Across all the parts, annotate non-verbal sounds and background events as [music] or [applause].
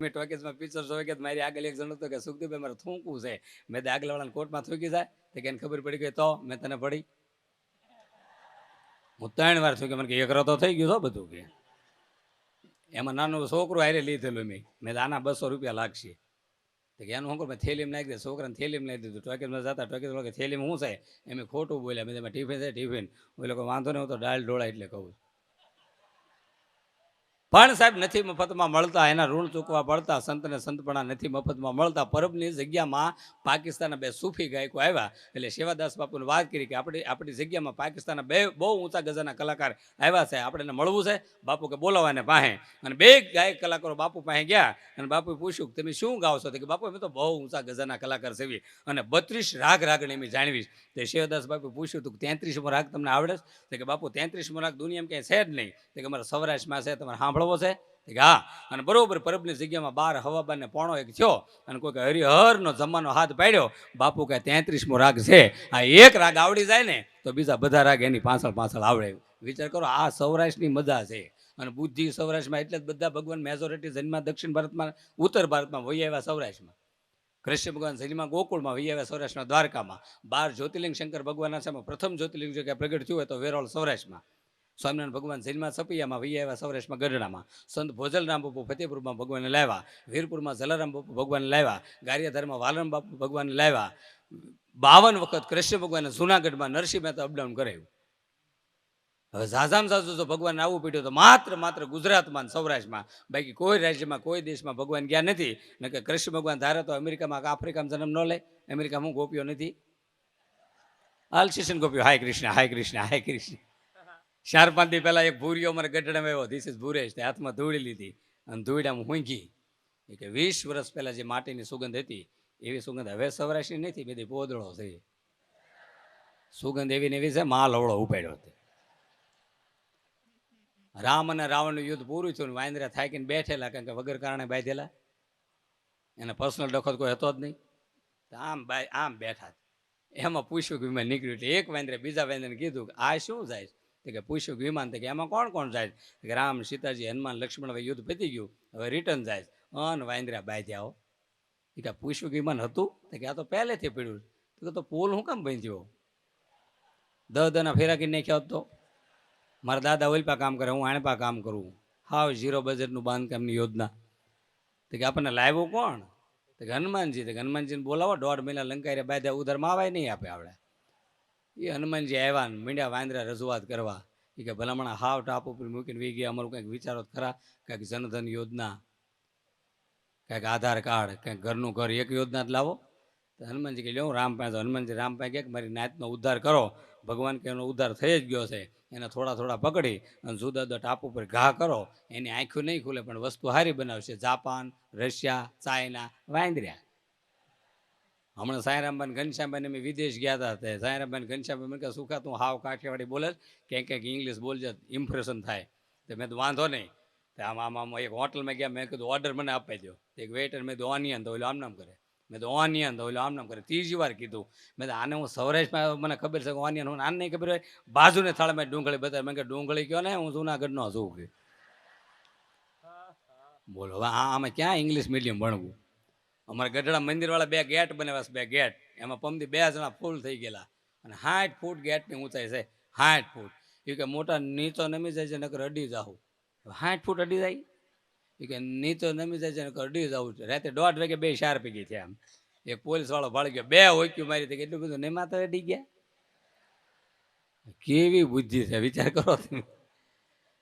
મેં ટોકીસમાં પિક્ચર જોઈ કે મારી આગળ એક જણ હતો કે સુખદેવભાઈ મારે થૂંકવું છે. મેં તો આગળવાળાને કોર્ટમાં થૂંકી જાય. તો કે ખબર પડી ગઈ, તો મેં તને પડી. હું ત્રણ વાર મને કે એક તો થઈ ગયું તો બધું કે. એમાં નાનું છોકરું હારે લીધેલું મેં. મેં આના બસો રૂપિયા લાગશે. તો કે એનું શું થેલીમ નાખી દે છોકરાને થેલીમ નાખી દીધું. ટોકીસમાં જતા ટોકીસ કે, થેલીમ શું છે? એમ ખોટું બોલ્યા. મેં ટિફિન છે ટિફિન એ લોકો, વાંધો નહીં, હું તો દાળ ઢોળા એટલે કહું પણ સાહેબ નથી મફતમાં મળતા, એના ઋણ ચૂકવા પડતા, સંતને સંતપણા નથી મફતમાં મળતા. પરબની જગ્યામાં પાકિસ્તાનના બે સૂફી ગાયકો આવ્યા. એટલે શેવાદાસ બાપુને વાત કરી કે આપણી આપણી જગ્યામાં પાકિસ્તાનના બે બહુ ઊંચા ગજાના કલાકાર આવ્યા છે, આપણે એને મળવું છે? બાપુ કે બોલાવાને પાસે. અને બે ગાયક કલાકારો બાપુ પાસે ગયા અને બાપુએ પૂછ્યું કે તમે શું ગાઓ છો કે બાપુ, અમે તો બહુ ઊંચા ગજાના કલાકાર સેવી અને બત્રીસ રાગ રાગણી અમે જાણવીશ તે શેવાદાસ બાપુ પૂછ્યું તું તેત્રીસમો રાગ તમને આવડે છે? કે બાપુ, તેત્રીસમો રાગ દુનિયામાં ક્યાંય છે જ નહીં. કે અમારા સૌરાષ્ટ્રમાં છે, તમારે સાંભળવો છે? હા, અને બરોબર પરબની જગ્યામાં બાર હવાબાને પોણો એક થયો, અને કોઈ હરિહરનો જમવાનો હાથ પાડ્યો, બાપુ કે તેત્રીસમો રાગ છે. આ એક રાગ આવડી જાય ને, તો બીજા બધા રાગ એની પાછળ પાછળ આવડે. વિચાર કરો, આ સૌરાષ્ટ્રની મજા છે. અને બુદ્ધિ સૌરાષ્ટ્રમાં એટલે જ બધા ભગવાન મેજોરિટી જન્મા દક્ષિણ ભારતમાં, ઉત્તર ભારતમાં વહી આવ્યા સૌરાષ્ટ્રમાં. કૃષ્ણ ભગવાન જન્મા ગોકુળમાં વહી આવ્યા સૌરાષ્ટ્રના દ્વારકામાં. બાર જ્યોતિર્લિંગ શંકર ભગવાનના સામે પ્રથમ જ્યોતિર્લિંગ જો પ્રગટ થયું હોય તો વેરોલ સૌરાષ્ટ્રમાં. સ્વામિનારાયણ ભગવાન જન્મા સપૈયામાં વૈયા આવ્યા સૌરાષ્ટ્રમાં ગઢડામાં. સંત ભોજલરામ બાપુ ફતેપુરમાં ભગવાનને લાવ્યા. વીરપુરમાં જલારામ બાપુ ભગવાનને લાવ્યા. ગારિયાધારમાં વાલરામ બાપુ ભગવાનને લાવ્યા. બાવન વખત કૃષ્ણ ભગવાને જુનાગઢમાં નરસિંહ મહેતા અપડાઉન કરાયું હવે ઝાઝામ ઝાઝું જો ભગવાન આવવું પડ્યું તો માત્ર માત્ર ગુજરાતમાં સૌરાષ્ટ્રમાં. બાકી કોઈ રાજ્યમાં, કોઈ દેશમાં ભગવાન ગયા નથી. ને કે કૃષ્ણ ભગવાન ધારે તો અમેરિકામાં આફ્રિકામાં જન્મ ન લે. અમેરિકામાં હું ગોપીઓ નથી. અલ્શિશન ગોપીઓ હાય કૃષ્ણ હાય કૃષ્ણ હાય કૃષ્ણ. ચાર પાંચ દી પહેલાં એક ભૂરીઓ અમારે ગઢડામાં આવ્યો. This is Bhuresh. તે હાથમાં ધૂળી લીધી અને ધૂળામાં હુંઘી કે વીસ વર્ષ પહેલાં જે માટીની સુગંધ હતી, એવી સુગંધ હવે સૌરાષ્ટ્રની નથી, બધી પોદળો થઈ સુગંધ એવી ને એવી છે મા લવળો ઉપાડ્યો હતો. રામ અને રાવણનું યુદ્ધ પૂરું થયું વાંદરા થાકીને બેઠેલા, કારણ કે વગર કારણે બાંધેલા. એને પર્સનલ ડખત કોઈ હતો જ નહીં. આમ આમ બેઠા એમાં પૂછ્યું કે મેં નીકળ્યું એટલે એક વાંદરે બીજા વાંદરાને કીધું કે આ શું જાય કે પૂછ્યું કે વિમાન તો કે એમાં કોણ કોણ જાય? કે રામ, સીતાજી, હનુમાન લક્ષ્મણ હવે યુદ્ધ પતી ગયું. હવે રિટર્ન જાય અન વાંદરા બાંધ્યા એ કે પૂછ્યું કે વિમાન હતું? તો કે આ તો પહેલેથી પીડ્યું તો કે તો પુલ હું કેમ બાંધ્યો દહ દના ફેરા કરી નાખ્યો તો? મારા દાદા ઓલપા કામ કરે, હું આણપા કામ કરું. હાવ ઝીરો બજેટનું બાંધકામની યોજના. તો કે આપણને લાવ્યું કોણ? તો કે હનુમાનજી, તો હનુમાનજીને બોલાવો. દોઢ મહિના લંકાઈ બાંધ્યા. ઉધારમાં આવાય નહીં આપે આપણે. એ હનુમાનજી આવ્યા ને મીંડ્યા વાંદરા રજૂઆત કરવા. એ કે ભલામણા હાવ ટાપ ઉપર મૂકીને વી ગયા. અમારું કંઈક વિચારો ખરા. કંઈક જનધન યોજના, કંઈક આધાર કાર્ડ, કંઈક ઘરનું ઘર એક યોજના જ લાવો. તો હનુમાનજી કે લ્યો રામ પાસે. હનુમાનજી રામ કે મારી નાતનો ઉદ્ધાર કરો. ભગવાન કે એનો ઉદ્ધાર થઈ જ ગયો છે. એને થોડા થોડા પકડી અને જુદા જુદા ટાપુ પર ઘા કરો. એની આંખો નહીં ખુલે, પણ વસ્તુ સારી બનાવશે. જાપાન, રશિયા, ચાઇના વાંદર્યા હમણાં સાંઈરામબાન ઘનશ્યામબાન અમે વિદેશ ગયા હતા તે સાંઈરામબાન ઘનશ્યામબાન મને કે સુખા તું હાવ કાઠિયાવાડી બોલે ક્યાંક ક્યાંક ઇંગ્લિશ બોલજે ઇમ્પ્રેશન થાય. તો મેં તો વાંધો નહીં. તો આમ આમ આમ એક હોટલમાં ગયા, મેં કીધું ઓર્ડર મને આપી દો એક વેઇટર મેં કીધું ઓનિયન તો ઓલો આમ નામ કરે. મેં તો ઓનિયન તો ઓલો આમ નામ કરે. ત્રીજી વાર કીધું. મેં તો આને હું સૌરાષ્ટ્રમાં મને ખબર છે કે ઓનિયન હું, આને નહીં ખબર હોય? બાજુને થાળમાં ડુંગળી બતાવે. મેં કે ડુંગળી કયો ને? હું જૂનાગઢનો છું. બોલો, હવે આમાં ક્યાં ઇંગ્લિશ મીડિયમ ભણવું? અમારા ગઢડા મંદિરવાળા બે ગેટ બનાવ્યા છે, બે ગેટ. એમાં પમથી બે જણા ફૂલ થઈ ગયેલા. અને સાઠ ફૂટ ગેટની ઊંચાઈ છે સાઠ ફૂટ. એ કે મોટા નીચો નમી જાય છે, નકર અડી જાઉં સાઠ ફૂટ અડી જાય? એ કે નીચો નમી જાય છે, નકર અડી છે રાતે દોઢ વાગે બે ચાર પીગી થયા આમ એક પોલીસવાળો ભાળી ગયો, બે ઓક્યું મારી હતી એટલું બધું નેમા તો અડી ગયા? કેવી બુદ્ધિ છે, વિચાર કરો તમે.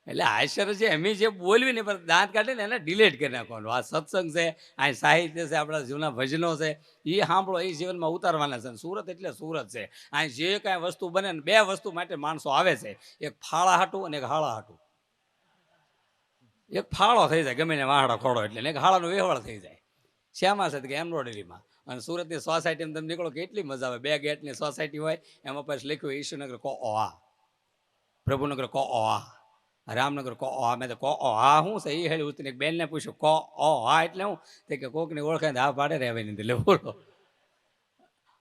એટલે આશ્ચર્ય છે એમ જે બોલવી નહીં પણ દાંત કાઢે ને એને ડિલેટ કરી નાખવાનું. આ સત્સંગ છે, આ સાહિત્ય છે, આપણા જૂના ભજનો છે, એ સાંભળો, એ જીવનમાં ઉતારવાના છે. સુરત એટલે સુરત છે. આ જે કાંઈ વસ્તુ બને ને, બે વસ્તુ માટે માણસો આવે છે. એક ફાળા હાટું અને એક હાળા હાટું. એક ફાળો થઈ જાય, ગમે ને વાહડો ખોડો એટલે એક હાળાનો વેહવાળ થઈ જાય. શ્યામાં છે કે એમ્બ્રોઇડરીમાં. અને સુરતની સોસાયટીમાં તમે નીકળો કેટલી મજા આવે. બે ગેટની સોસાયટી હોય, એમાં પછી લખ્યું ઈશુનગર કો આ પ્રભુનગર કો આ રામનગર કો ઓ અમે તો કો ઓ હા, હું છે, એ હેડી ઉતરીને બેનને પૂછ્યું, કો ઓ હા, એટલે હું, તે કે કોકને ઓળખે હા પાડે રહેવાય નહીં એટલે બોલો.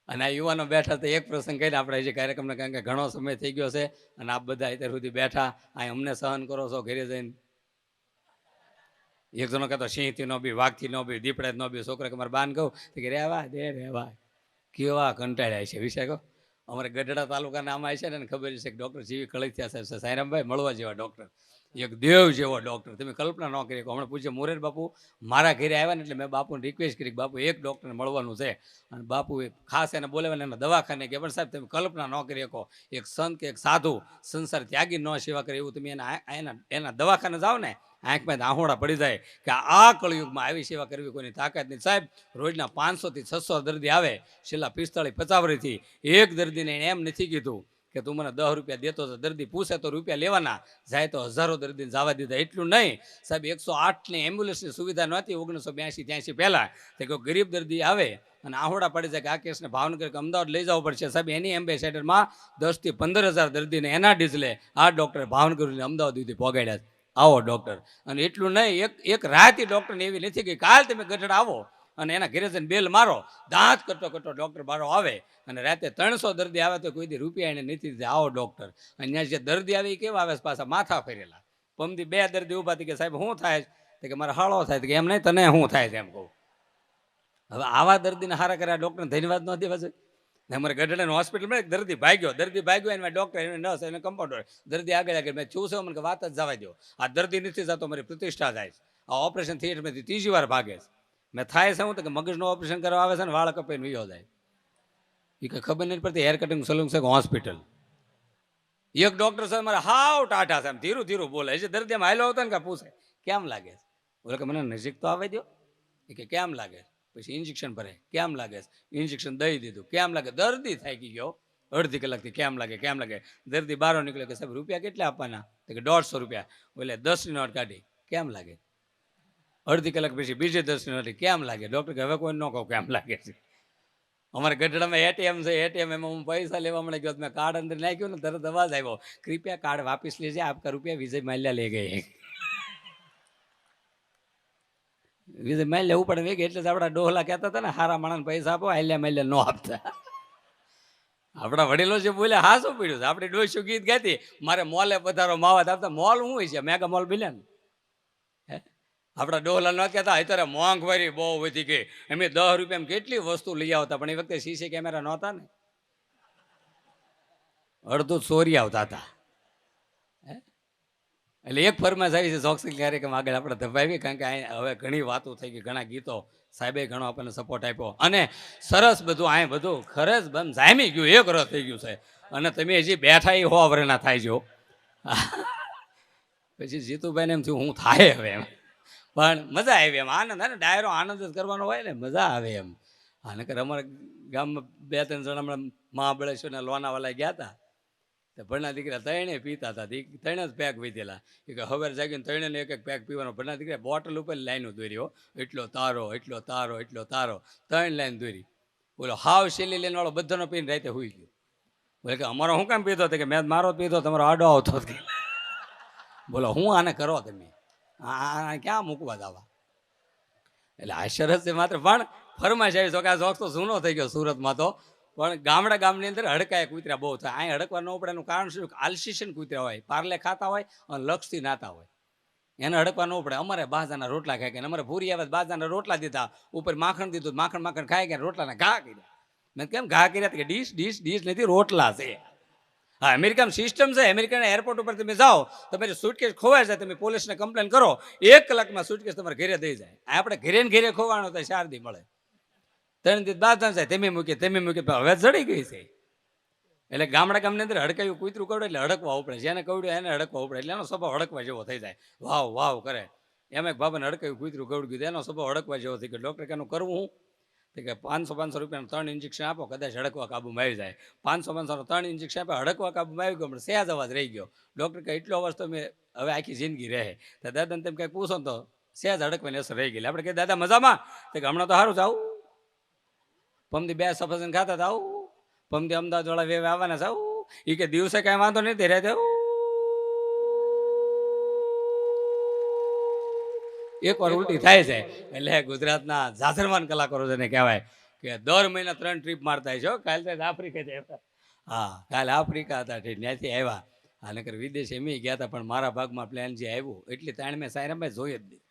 અને આ યુવાનો બેઠા તો એક પ્રસંગ કહીને આપણે જે કાર્યક્રમને કારણ કે ઘણો સમય થઈ ગયો છે અને આપ બધા અત્યાર સુધી બેઠા આ અમને સહન કરો છો ઘરે જઈને? એક જણો કહેતો, સિંહથી નો બી, વાઘથી નો બી દીપડા નો બી છોકરા કે મારે બાન કહું કે રેવા દે રેવા કેવા કંટાળ્યા છે વિષય કહો અમારે ગઢડા તાલુકાના આમાં છે ને ખબર છે કે ડૉક્ટર જીવી કળથિયા સાહેબ છે. સાયરામભાઈ મળવા જેવા ડૉક્ટર એક દેવ જેવો ડૉક્ટર તમે કલ્પના ન કરી હમણાં પૂછે મોરેર બાપુ, મારા ઘરે આવ્યા ને એટલે મેં બાપુને રિક્વેસ્ટ કરી કે બાપુ, એક ડૉક્ટરને મળવાનું છે. અને બાપુએ ખાસ એને બોલાવ્યા એના દવાખાને કે, પણ સાહેબ, તમે કલ્પના ન કરી શકો. એક સંત કે એક સાધુ સંસાર ત્યાગી ન સેવા કરે એવું તમે એના એના એના દવાખાને જાઓ ને આંખમાં આહોડા પડી જાય કે આ કળયુગમાં આવી સેવા કરવી કોઈની તાકાત નહીં. સાહેબ, રોજના પાંચસોથી છસો દર્દી આવે, છેલ્લા પિસ્તાળીસ પચાવરીથી એક દર્દીને એમ નથી કીધું કે તું મને દસ રૂપિયા દેતો તો દર્દી પૂછે તો રૂપિયા લેવાના, જાય તો હજારો દર્દીને જવા દીધા. એટલું નહીં. સાહેબ, એકસો આઠની એમ્બ્યુલન્સની સુવિધા નહોતી ઓગણીસો બ્યાસી ત્યાંસી પહેલાં. તો કોઈ ગરીબ દર્દી આવે અને આહોડા પડી જાય કે આ કેસને ભાવનગર કે અમદાવાદ લઈ જવો પડશે. સાહેબ, એની એમ્બેસેડરમાં દસથી પંદર હજાર દર્દીને એના ડીઝલે આ ડૉક્ટર ભાવનગર અમદાવાદ સુધી પહોંચાડ્યા. આવો ડૉક્ટર અને એટલું નહીં, એક એક રાહતી ડૉક્ટરને એવી નથી કે કાલ તમે ગઢડા આવો અને એના ઘરે જઈને બેલ મારો. દાંત કરતો કરતો ડૉક્ટર બારો આવે અને રાતે ત્રણસો દર્દી આવે તો કોઈ દી રૂપિયા એને નથી દીધા. આવો ડૉક્ટર અને ત્યાં જે દર્દી આવે એ કેવા આવે પાછા માથા ફેરેલા. પમથી બે દર્દી ઊભા હતી કે સાહેબ શું થાય છે? કે મારે હાળો થાય. કે એમ નહીં, તને શું થાય છે એમ કહું. હવે આવા દર્દીને હારા કર્યા ડૉક્ટરને ધન્યવાદ ન દેવા જોઈએ. ને અમારે ગઢડાનું હોસ્પિટલમાં એક દર્દી ભાગ્યો. દર્દી ભાગ્યો એમાં ડૉક્ટર એને નર્સ એને કમ્પાઉન્ડર દર્દી આગળ આગળ મેં છું, મને વાત જ જવા દો આ દર્દી નથી જતો, મારી પ્રતિષ્ઠા જાય છે. આ ઓપરેશન થિયેટરમાંથી ત્રીજી વાર ભાગે છે. મેં થાય છે હું તો કે મગજનું ઓપરેશન કરવા આવે છે ને વાળ કપાઈને વિયો જાય. એ કંઈ ખબર નથી પડતી હેર કટિંગ સલૂન છે હોસ્પિટલ એક ડૉક્ટર સાહેબ મારે હાવ ટાટા એમ ધીરું ધીરું બોલે. છે દર્દી હાલો હતો ને કે પૂછે, કેમ લાગે છે? બોલે કે મને નજીક તો આવે દો એ કે કેમ લાગે છે? પછી ઇન્જેક્શન ભરે કેમ લાગે? ઇન્જેક્શન દઈ દીધું. કેમ લાગે? દર્દી થાકી ગયો. અડધી કલાકથી કેમ લાગે? કેમ લાગે? દર્દી બારો નીકળ્યો કે સાહેબ, રૂપિયા કેટલા આપવાના? તો કે દોઢસો રૂપિયા. બોલે દસની નોટ કાઢી. કેમ લાગે? અડધી કલાક પછી બીજે દસની નોટ કેમ લાગે? ડૉક્ટર કે, હવે કોઈ ન કહો કેમ લાગે છે? અમારે ગઢડામાં એટીએમ છે. એટીએમ એમાં હું પૈસા લેવા મળે ગયો મેં કાર્ડ અંદર નાખ્યું ને તરત અવાજ આવ્યો. કૃપયા કાર્ડ વાપસ લેજે. આપકા રૂપિયા વિજય માલ્યા લે ગયે વિજય માલ્યા ઉપર વેગે. એટલે જ આપણા ડોહલા કહેતા હતા ને, હારા માણસ પૈસા આપો આલ્યા માલ્યા નો આપતા. આપણા વડીલો જે બોલે હા, શું પીડ્યું છે? આપણે ડોસ્યું ગીત ગાતી, મારે મોલે પધારો માવા આપતા, મોલ શું હોય છે? મેગા મોલ બિલે ને? આપણા ડોહલા ન કહેતા અત્યારે મોંઘવારી બહુ વધી ગઈ એમને દસ રૂપિયામાં કેટલી વસ્તુ લઈ આવતા? પણ એ વખતે સીસી કેમેરા નહોતા ને. અડધું ચોરી આવતા હતા? એટલે એક ફરમાશ આવી છે જોક્સિંગ કાર્યક્રમ આગળ આપણે ધપાવીએ, કારણ કે હવે ઘણી વાતો થઈ ગઈ, ઘણા ગીતો સાહેબે ઘણો આપણને સપોર્ટ આપ્યો. અને સરસ બધું અહીં બધું ખરજ બંધ જામી ગયું, એક રસ થઈ ગયું છે. અને તમે હજી બેઠા એ હો વરેના થાય છો [laughs] પછી જીતુભાઈને એમ થયું, હું થાય હવે એમ. પણ મજા આવી એમ. આનંદ અને ડાયરો આનંદ જ કરવાનો હોય ને, મજા આવે એમ. આને અમારા ગામમાં બે ત્રણ જણા હમણાં મહાબળેશ્વરના લોનાવાલા ગયા હતા. તો ભણના દીકરા ત્રણે પીતા હતા. ત્રણે જ પેક વીધેલા. એ કે હવે જાગીને ત્રણે એક એક પેક પીવાનો. ભણના દીકરા બોટલ ઉપર લાઈનો દોર્યો એટલો તારો એટલો તારો એટલો તારો. ત્રણ લાઈન દોરી. બોલો, હાવ શેલી લઈને વાળો બધાનો પીને રાતે હોઈ ગયો. બોલે કે અમારો હું કેમ પીધો હતો કે મેં મારો પીધો તમારો આડો આવતો બોલો, હું આને કરો તમે? આ ક્યાં મૂકવા દાવા? એટલે આશ્ચર્ય માત્ર. પણ ફરમાશ આવી, તો કે આ તો સૂનો થઈ ગયો સુરતમાં તો. પણ ગામડા ગામની અંદર હડકાય કૂતરા બહુ થાય. અહીં હડકવા ન પડે. એનું કારણ શું? આલસીશન કૂતરા હોય. પાર્લે ખાતા હોય અને લક્ષથી નાતા હોય. એને હડકવા ન પડે. અમારે બાજાના રોટલા ખાઈ ગયા અમારે ભૂરી આવે બાજાના રોટલા દીધા. ઉપર માખણ દીધું માખણ માખણ ખાઈ ગયા રોટલાના ઘા કર્યા. મેં કેમ ઘા કર્યા? કે ડીશ ડીશ ડીશ નથી, રોટલા છે. હા અમેરિકામાં સિસ્ટમ છે. અમેરિકાના એરપોર્ટ ઉપર તમે જાઓ, તમારી સુટકેસ ખોવાય જાય, તમે પોલીસને કમ્પ્લેન કરો. એક કલાકમાં સુટકેસ તમારે ઘેરે દઈ જાય. આપણે ઘેરે ઘરે ખોવાનો તો શારદી મળે. ત્રણ દિવસ બાદ જાય તમે મૂકી તમે મૂકી હવે ચડી ગઈ છે. એટલે ગામડા ગામની અંદર હડકાયું, કૂતરું કવડે એટલે હડકવા ઉપડે જેને કવડ્યું, એને હડકવા ઉપડે એટલે એનો સ્વભાવ હડકવા જેવો થઈ જાય. વાવ વાવ, કરે. એમ એક બાબાને હડકાયું, કૂતરું કવડ્યું ગયું એનો સ્વભાવ હડકવા જેવો થઈ ગયો. ડૉક્ટર કેનું કરવું હું? તો કે, પાંચસો પાંચસો રૂપિયાનું ત્રણ ઇન્જેક્શન આપો, કદાચ હડકવા કાબુમાં આવી જાય. પાંચસો પાંચસો ત્રણ ઇન્જેક્શન આપે હડકવા કાબુમાં આવી ગયો, પણ સહેજ અવાજ રહી ગયો. ડૉક્ટર કહે, એટલો અવાજ તો મેં હવે આખી જિંદગી રહે. તો દાદાને તેમ કંઈક પૂછો તો, સહેજ હડકવાની અસર રહી ગયેલી. આપણે કહે, દાદા, મજામાં? તો કે, હમણાં તો સારું જ આવું. પમદી બે સફરજન ખાતા હતા આવું પમદી અમદાવાદ વાળા વેવે આવવાના છે આવું એ કે દિવસે કાંઈ વાંધો નથી રહેતો એક વાર ઉલટી થાય છે, એટલે ગુજરાતના જાજરમાન કલાકારો જેને કહેવાય કે દર મહિના ત્રણ ટ્રીપ મારતા છે, હો. કાલે આફ્રિકા આવ્યા. હા, કાલે આફ્રિકા હતા ત્યાંથી આવ્યા. આ નકર વિદેશ એમ ગયા હતા, પણ મારા ભાગમાં પ્લાન જે આવ્યું, એટલી તાણ મેં સાયરામાં જોઈ જ નહીં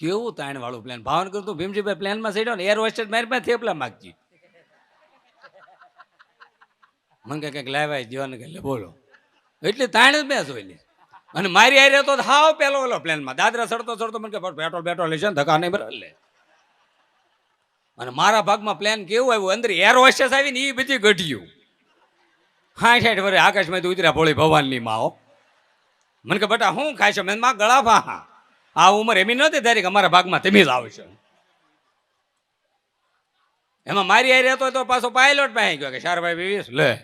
કેવું તાણ વાળું પ્લાન ભાવનગર તું ભીમજીભાઈ પ્લાનમાં સેડ્યો ને એર હોસ્ટેલ મારી પાસે થેપલા માગજી. મને કંઈક લાવ્યા જીવન કે લે, બોલો. એટલે તાણ જ મેં જોઈ અને મારી આઈ તો હાવ પેલો ઓલો પ્લેનમાં દાદરા ચડતો ચડતો મને કે પેટ્રોલ પેટ્રોલ લેશે ને, ધક્કા નહીં ભરે, લે. અને મારા ભાગમાં પ્લાન કેવું આવ્યું? અંદર એર હોસ્ટેસ આવી ને એ બધી ઘટ્યું હા સાઠ ભરે આકાશમાંથી ઉતર્યા ભોળી ભવાનની માઓ મને કે બટા, હું ખાય છે? મેં માં ગળા હા આ ઉંમર એમી નહોતી તારી અમારા ભાગમાં તમે જ આવશો એમાં મારી આઈ રહેતો તો પાછો પાયલોટ પાસે ગયો કે શારભાઈ બીવીસ લે.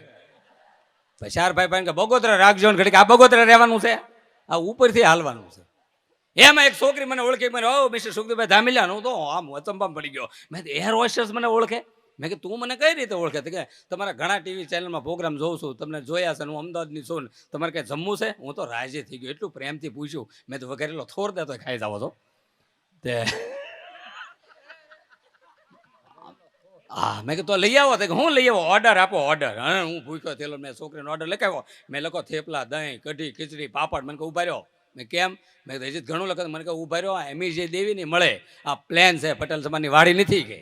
શારભાઈ પાસે કે બગોતરા રાખજો ને ઘડી આ બગોતરા રહેવાનું છે? આ ઉપરથી હાલવાનું છે. એમાં એક છોકરી મને ઓળખી, મને, ઓ, મિસ્ટર સુખદેવભાઈ ધામિલા, હું તો, આમ અચંબામ પડી ગયો. મેં એર હોસ્ટેસ મને ઓળખે? મેં કે તું મને કઈ રીતે ઓળખે? તો કે, તમારા ઘણા ટીવી ચેનલમાં પ્રોગ્રામ જોઉં છું, તમને જોયા છે હું અમદાવાદની છું ને તમારે કંઈ જમવું છે? હું તો રાજી થઈ ગયો, એટલું પ્રેમથી પૂછ્યું. મેં તો વગેરેલો થોર દેતો ખાઈ જાવ છો. તે હા, મેં કીધું, તો લઈ આવો. તો કે, હું લઈ આવો ઓર્ડર આપો ઓર્ડર હા, હું ભૂખ્યો થયેલો મેં છોકરીનો ઓર્ડર લખાવ્યો. મેં લખો, થેપલા, દહીં, કઢી, ખીચડી, પાપડ, મને કહું, ઊભા રહ્યો મેં કેમ? મેં હજી ઘણું લખત મને કહું, ઊભા રહ્યો એમી જે દેવી નહીં મળે, આ પ્લેન છે, પટેલ સમાજની વાડી નથી કે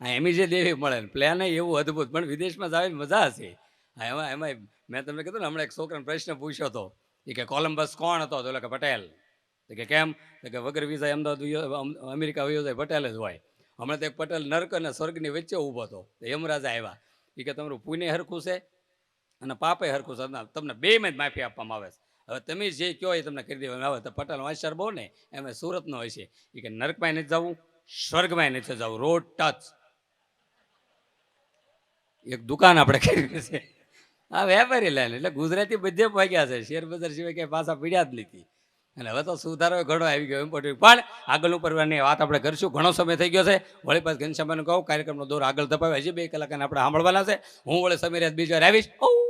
હા, એમી જે દેવી મળે પ્લેન નહીં એવું અદ્ભુત, પણ વિદેશમાં જવાની મજા હશે. હા, એમાં એમાં મેં તમને કીધું ને, હમણાં એક છોકરાને પ્રશ્ન પૂછ્યો હતો. એ કે કોલમ્બસ કોણ હતો? તો કે, પટેલ. તો કે, કેમ? તો કે, વગર વિઝા અમદાવાદ અમેરિકા વયો જાય, પટેલ જ હોય. હમણાં તો એક પટેલ નર્ક અને સ્વર્ગની વચ્ચે ઊભો હતો. યમરાજા આવ્યા. એ કે, તમારું પુણ્ય હરખું છે અને પાપે હરખું છે. તમને બેમાં જ માફી આપવામાં આવે છે. હવે તમે જે કહો એ તમને કરી દેવામાં આવે. તો પટેલ વાંચર બહુ ને, એમ સુરતનો હોય છે. એ કે નર્કમાં નથી જવું સ્વર્ગમાં નથી જવું. Road touch. એક દુકાન આપણે કરી છે. આ વેપારી લાઈન, એટલે ગુજરાતી બધે પગ્યા છે. શેર બજાર સિવાય ક્યાંય પાછા પીડ્યા જ નથી. અને હવે તો સુધારો ઘણો આવી ગયો ઇમ્પોર્ટન્ટ પણ આગળનું પરવાની વાત આપણે કરીશું. ઘણો સમય થઈ ગયો છે. વળી પાછ ઘનશ્યામાને કહું, કાર્યક્રમનો દોર આગળ ધપાવ્યો. હજી બે કલાક આપણે સાંભળવાના છે. હું વળી સમીર બીજો આવીશ. ઓ